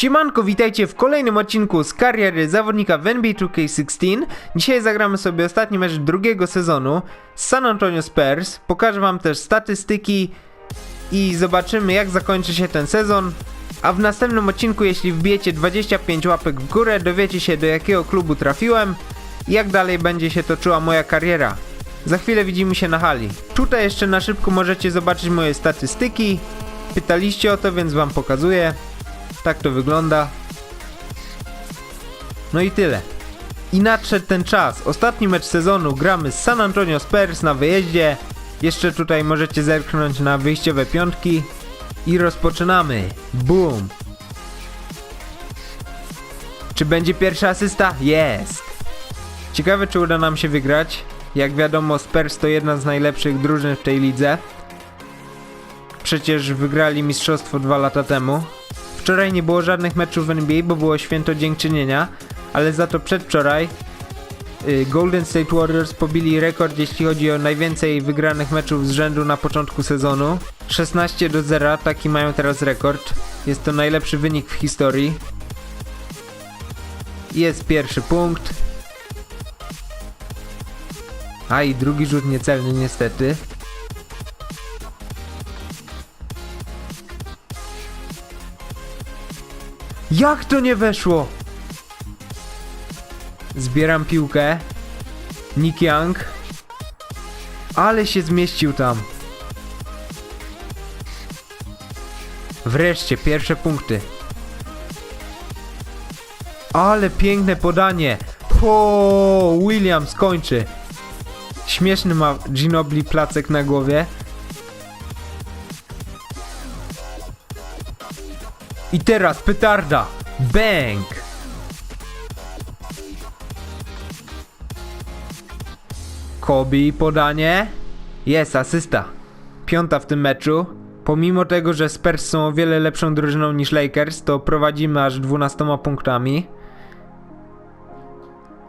Siemanko, witajcie w kolejnym odcinku z kariery zawodnika w NBA 2K16. Dzisiaj zagramy sobie ostatni mecz drugiego sezonu z San Antonio Spurs. Pokażę wam też statystyki i zobaczymy jak zakończy się ten sezon. A w następnym odcinku, jeśli wbijecie 25 łapek w górę, dowiecie się do jakiego klubu trafiłem i jak dalej będzie się toczyła moja kariera. Za chwilę widzimy się na hali. Tutaj jeszcze na szybko możecie zobaczyć moje statystyki. Pytaliście o to, więc wam pokazuję. Tak to wygląda. No i tyle. I nadszedł ten czas. Ostatni mecz sezonu gramy z San Antonio Spurs na wyjeździe. Jeszcze tutaj możecie zerknąć na wyjściowe piątki. I rozpoczynamy. Boom. Czy będzie pierwsza asysta? Jest. Ciekawe czy uda nam się wygrać. Jak wiadomo Spurs to jedna z najlepszych drużyn w tej lidze. Przecież wygrali mistrzostwo dwa lata temu. Wczoraj nie było żadnych meczów w NBA, bo było święto dziękczynienia, ale za to przedwczoraj y, Golden State Warriors pobili rekord, jeśli chodzi o najwięcej wygranych meczów z rzędu na początku sezonu. 16 do 0, taki mają teraz rekord. Jest to najlepszy wynik w historii. Jest pierwszy punkt. A i drugi rzut niecelny niestety. Jak to nie weszło? Zbieram piłkę. Nick Young. Ale się zmieścił tam. Wreszcie, pierwsze punkty. Ale piękne podanie. Ho, Williams kończy. Śmieszny ma Ginobili placek na głowie. I teraz petarda. Bang! Kobi podanie. Jest asysta. Piąta w tym meczu. Pomimo tego, że Spurs są o wiele lepszą drużyną niż Lakers, to prowadzimy aż 12 punktami.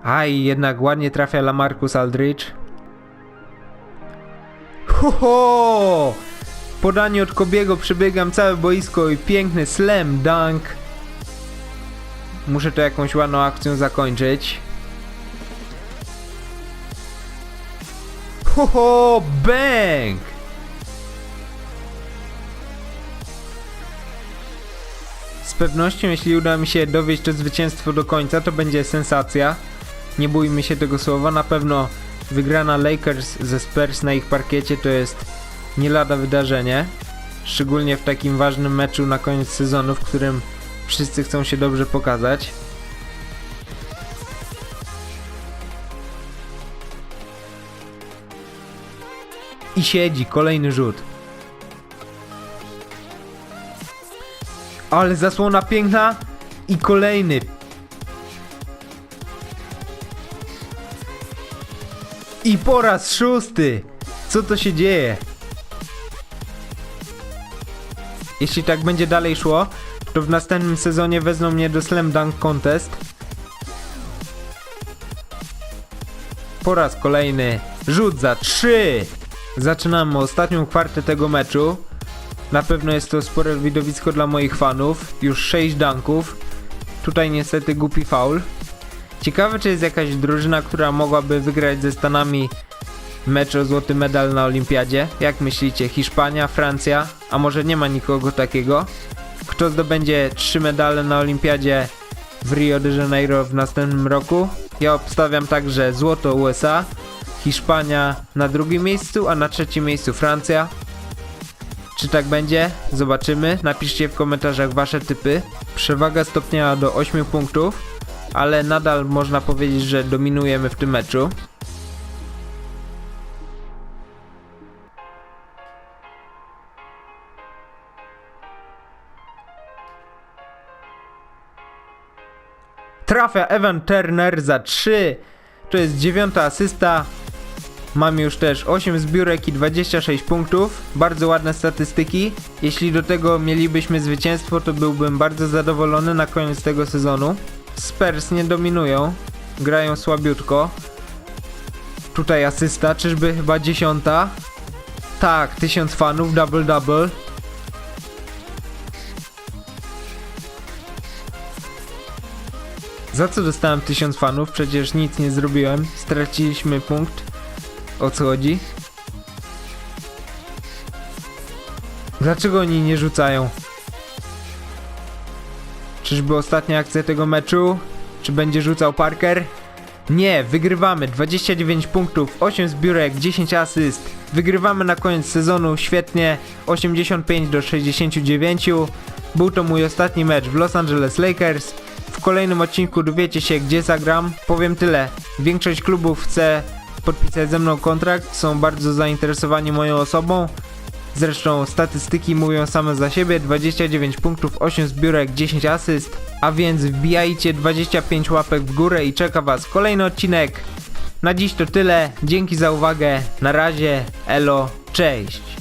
A i jednak ładnie trafia Lamarcus Aldridge. Ho, ho! Podanie od Kobiego, przebiegam całe boisko i piękny slam dunk. Muszę to jakąś ładną akcją zakończyć. Ho, ho, bang! Z pewnością, jeśli uda mi się dowieść to zwycięstwo do końca, to będzie sensacja. Nie bójmy się tego słowa. Na pewno wygrana Lakers ze Spurs na ich parkiecie to jest nie lada wydarzenie. Szczególnie w takim ważnym meczu na koniec sezonu, w którym wszyscy chcą się dobrze pokazać. I siedzi, kolejny rzut. Ale zasłona piękna i kolejny. I po raz szósty. Co to się dzieje? Jeśli tak będzie dalej szło, to w następnym sezonie wezmą mnie do Slam Dunk Contest. Po raz kolejny rzut za 3. Zaczynamy ostatnią kwartę tego meczu. Na pewno jest to spore widowisko dla moich fanów. Już 6 dunków. Tutaj niestety głupi faul. Ciekawe czy jest jakaś drużyna, która mogłaby wygrać ze Stanami mecz o złoty medal na olimpiadzie. Jak myślicie? Hiszpania, Francja? A może nie ma nikogo takiego? Kto zdobędzie trzy medale na olimpiadzie w Rio de Janeiro w następnym roku? Ja obstawiam także złoto USA, Hiszpania na drugim miejscu, a na trzecim miejscu Francja. Czy tak będzie? Zobaczymy. Napiszcie w komentarzach wasze typy. Przewaga stopniała do 8 punktów, ale nadal można powiedzieć, że dominujemy w tym meczu. Trafia Evan Turner za 3. To jest dziewiąta asysta. Mam już też 8 zbiórek i 26 punktów. Bardzo ładne statystyki. Jeśli do tego mielibyśmy zwycięstwo, to byłbym bardzo zadowolony na koniec tego sezonu. Spurs nie dominują. Grają słabiutko. Tutaj asysta, czyżby chyba dziesiąta? Tak, 1000 fanów, double double. Za co dostałem 1000 fanów? Przecież nic nie zrobiłem. Straciliśmy punkt. O co chodzi? Dlaczego oni nie rzucają? Czyżby ostatnia akcja tego meczu? Czy będzie rzucał Parker? Nie, wygrywamy 29 punktów, 8 zbiórek, 10 asyst. Wygrywamy na koniec sezonu świetnie 85 do 69. Był to mój ostatni mecz w Los Angeles Lakers. W kolejnym odcinku dowiecie się gdzie zagram. Powiem tyle. Większość klubów chce podpisać ze mną kontrakt, są bardzo zainteresowani moją osobą. Zresztą statystyki mówią same za siebie, 29 punktów, 8 zbiórek, 10 asyst, a więc wbijajcie 25 łapek w górę i czeka was kolejny odcinek. Na dziś to tyle, dzięki za uwagę, na razie, elo, cześć!